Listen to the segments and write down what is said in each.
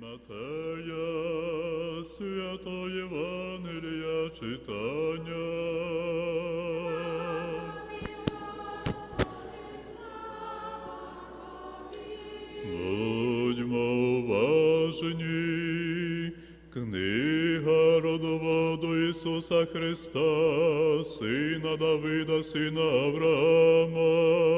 Матея, свято Євангелія читання. Будьмо уважні, книга родоводу Ісуса Христа, Сина Давида, сина Авраама.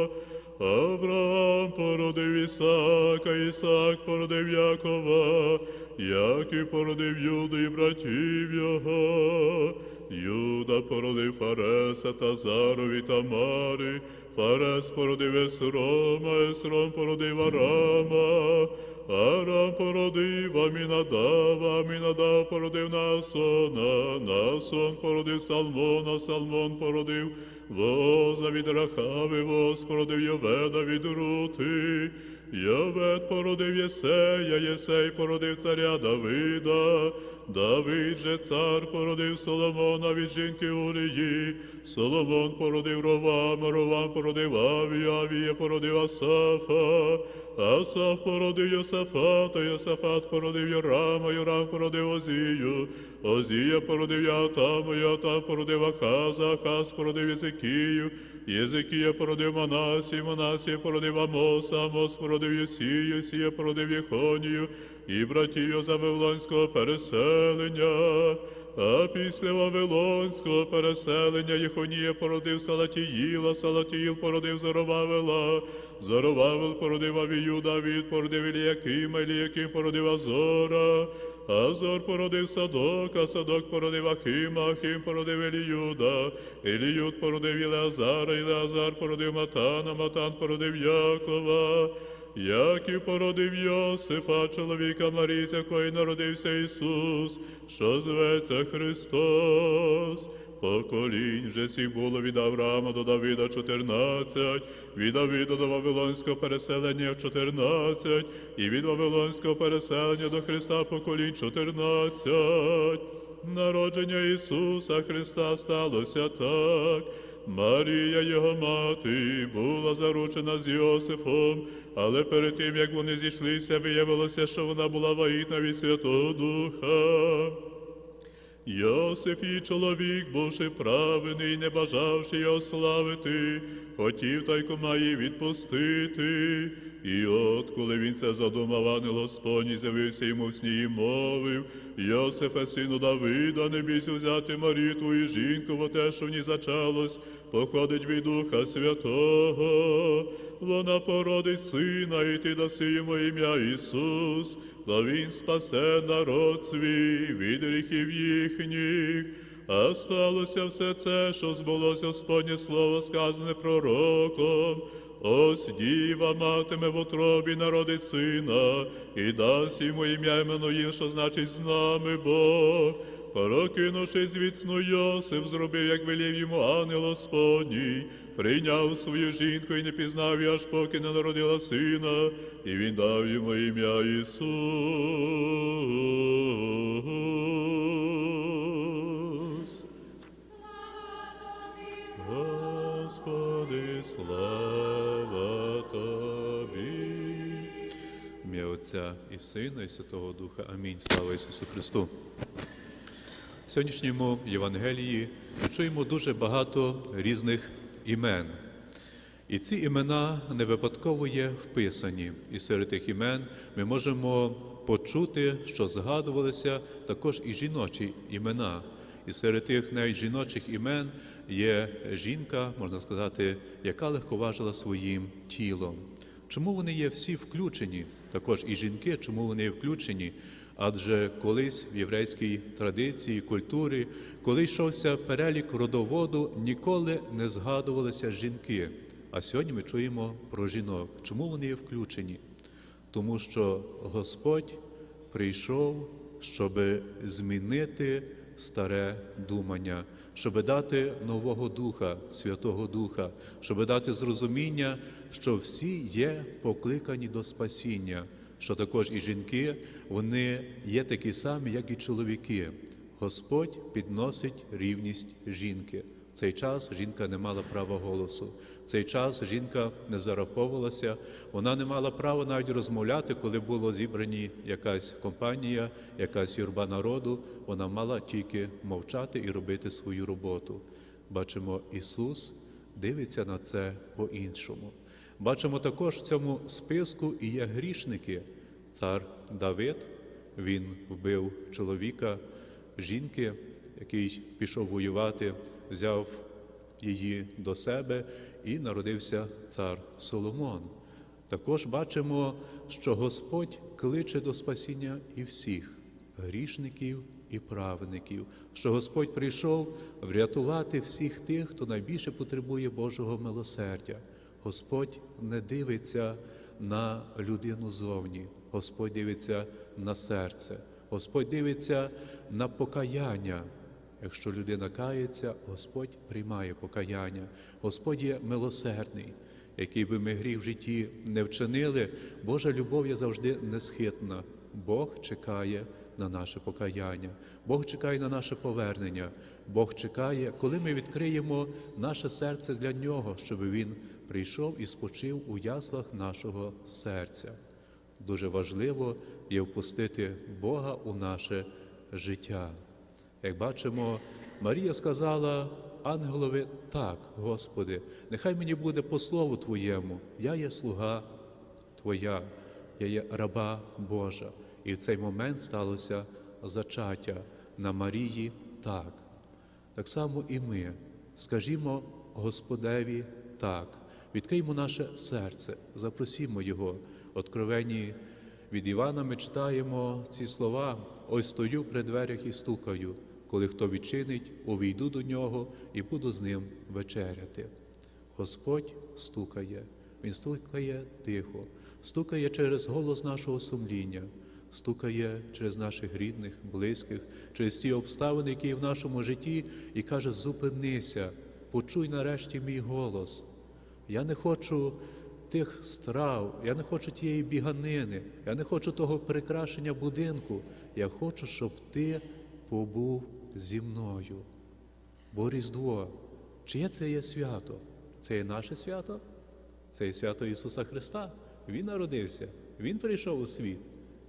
Ісака, Ісак породив Якова, Яків породив Юду і братів його. Юда породив Фареса та Зарові Тамари, Фарес породив Есрома, Есром породив Арама, Арам породив Амінадава, Амінадав породив Насона, Насон породив Салмона, Салмон породив Воза від Рахави, Воз породив Йоведа від Рути, Йовед породив Єсея, Єсей породив царя Давида, Давид же цар породив Соломона від жінки Урії, Соломон породив Ровама, Ровам породив Авія, Авія породив Асафа, Асаф породив Йосафата, Йосафат породив Йорама, Йорам породив Озію, Озія породив Ятама, Ятам породив Ахаза, Ахаз породив Єзикію, Єзикія породив Манасі, Манасія породив Амоса, Амос породив Єсію, Єсія породив Єхонію, і братів Вавилонського переселення. А після Вавилонського переселення Єхонія породив Салатіїла, Салатіїл породив Зоровавела, Зоровавел породив Авію, Давід породив Іліякима, Іліяким породив Азора, Азор породив Садока, Садок породив Ахима, Ахим породив Еліюда, Еліюд породив Ілеазара, Ілеазар породив Матана, Матан породив Якова. Яків породив Йосифа, чоловіка Марії, з якої народився Ісус, що зветься Христос. Поколінь вже всіх було від Авраама до Давида 14, від Давида до Вавилонського переселення 14, і від Вавилонського переселення до Христа поколінь 14. Народження Ісуса Христа сталося так. Марія, його мати, була заручена з Йосифом, але перед тим, як вони зійшлися, виявилося, що вона була вагітна від Святого Духа. Йосиф її чоловік, бувши праведний, не бажавши його славити, хотів тайкома її відпустити. І от, коли він це задумав, ангел Господній з'явився йому в сні і мовив, Йосифе, сину Давида, не бійся взяти Марію твою жінку, бо те, що в ній зачалось, походить від Духа Святого. Вона породить сина, і ти даси йому ім'я Ісус, то він спасе народ свій від гріхів їхніх. А сталося все це, що збулося Господнє слово, сказане пророком. Ось діва матиме в утробі народить сина, і дасть йому ім'я Іменуїл, що значить з нами Бог. Прокинувшись від сну Йосиф, зробив, як велів йому ангел Господній, прийняв свою жінку і не пізнав її, аж поки не народила сина, і він дав йому ім'я Ісус. Господи, слава Тобі. Ім'я Отця і Сина, і Святого Духа. Амінь. Слава Ісусу Христу. В сьогоднішньому Євангелії ми чуємо дуже багато різних імен. І ці імена не випадково є вписані. І серед тих імен ми можемо почути, що згадувалися також і жіночі імена. І серед тих навіть жіночих імен є жінка, можна сказати, яка легковажила своїм тілом. Чому вони є всі включені? Також і жінки, чому вони є включені? Адже колись в єврейській традиції, культурі, коли йшовся перелік родоводу, ніколи не згадувалися жінки. А сьогодні ми чуємо про жінок. Чому вони є включені? Тому що Господь прийшов, щоб змінити старе думання, щоб дати нового Духа, Святого Духа, щоб дати зрозуміння, що всі є покликані до спасіння, що також і жінки, вони є такі самі, як і чоловіки. Господь підносить рівність жінки. В цей час жінка не мала права голосу. В цей час жінка не зараховувалася, вона не мала права навіть розмовляти, коли було зібрані якась компанія, якась юрба народу. Вона мала тільки мовчати і робити свою роботу. Бачимо, Ісус дивиться на це по-іншому. Бачимо також в цьому списку і є грішники. Цар Давид, він вбив чоловіка, жінки, який пішов воювати, взяв її до себе і народився цар Соломон. Також бачимо, що Господь кличе до спасіння і всіх грішників і праведників, що Господь прийшов врятувати всіх тих, хто найбільше потребує Божого милосердя. Господь не дивиться на людину зовні, Господь дивиться на серце, Господь дивиться на покаяння. Якщо людина кається, Господь приймає покаяння. Господь є милосердний. Який би ми гріх в житті не вчинили, Божа любов є завжди несхитна. Бог чекає на наше покаяння, Бог чекає на наше повернення, Бог чекає, коли ми відкриємо наше серце для Нього, щоб Він прийшов і спочив у яслах нашого серця. Дуже важливо є впустити Бога у наше життя. Як бачимо, Марія сказала ангелові, так, Господи, нехай мені буде по слову Твоєму, я є слуга Твоя, я є раба Божа. І в цей момент сталося зачаття на Марії так. Так само і ми скажімо Господеві так, відкриймо наше серце, запросімо Його. Откровенні від Івана ми читаємо ці слова: ось стою при дверях і стукаю. Коли хто відчинить, увійду до нього і буду з ним вечеряти. Господь стукає, Він стукає тихо, стукає через голос нашого сумління, стукає через наших рідних, близьких, через ті обставини, які є в нашому житті, і каже: зупинися, почуй нарешті мій голос. Я не хочу тих страв, я не хочу тієї біганини, я не хочу того прикрашення будинку. Я хочу, щоб ти побув зі мною. Бо Різдво, чиє це є свято? Це є наше свято, це є свято Ісуса Христа. Він народився, Він прийшов у світ.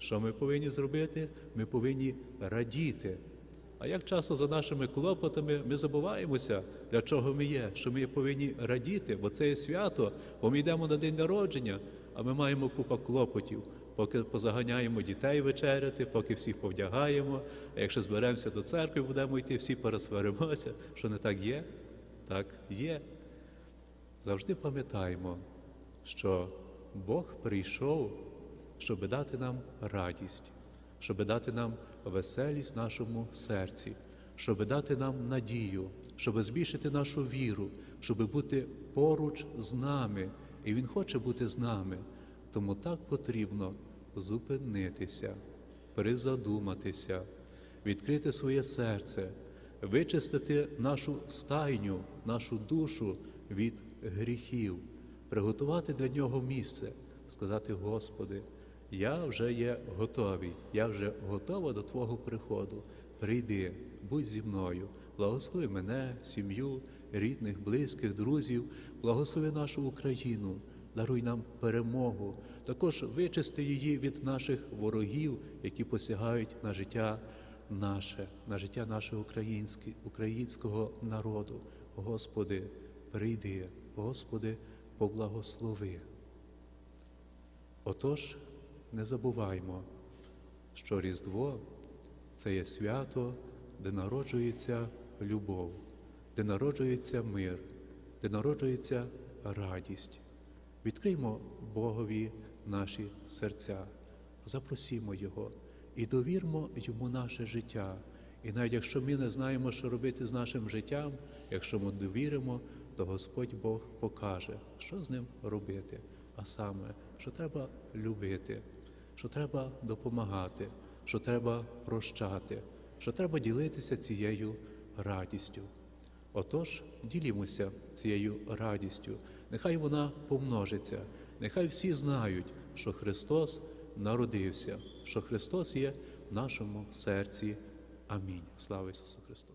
Що ми повинні зробити? Ми повинні радіти. А як часто за нашими клопотами ми забуваємося, для чого ми є, що ми повинні радіти, бо це є свято, бо ми йдемо на день народження, а ми маємо купа клопотів, поки позаганяємо дітей вечеряти, поки всіх повдягаємо. А якщо зберемося до церкви, будемо йти, всі пересваримося, що не так є? Так є. Завжди пам'ятаємо, що Бог прийшов, щоб дати нам радість, щоб дати нам веселість в нашому серці, щоб дати нам надію, щоб збільшити нашу віру, щоб бути поруч з нами. І Він хоче бути з нами. Тому так потрібно зупинитися, призадуматися, відкрити своє серце, вичистити нашу стайню, нашу душу від гріхів, приготувати для нього місце, сказати, Господи, я вже є готовий, я вже готова до Твого приходу. Прийди, будь зі мною, благослови мене, сім'ю, рідних, близьких, друзів, благослови нашу Україну, даруй нам перемогу, також вичисти її від наших ворогів, які посягають на життя наше, на життя нашого українського народу. Господи, прийди, Господи, поблагослови. Отож, не забуваймо, що Різдво це є свято, де народжується любов, де народжується мир, де народжується радість. Відкриймо Богові наші серця, запросімо Його і довірмо Йому наше життя. І навіть якщо ми не знаємо, що робити з нашим життям, якщо ми довіримо, то Господь Бог покаже, що з ним робити. А саме, що треба любити, що треба допомагати, що треба прощати, що треба ділитися цією радістю. Отож, ділімося цією радістю, нехай вона помножиться, нехай всі знають, що Христос народився, що Христос є в нашому серці. Амінь. Слава Ісусу Христу!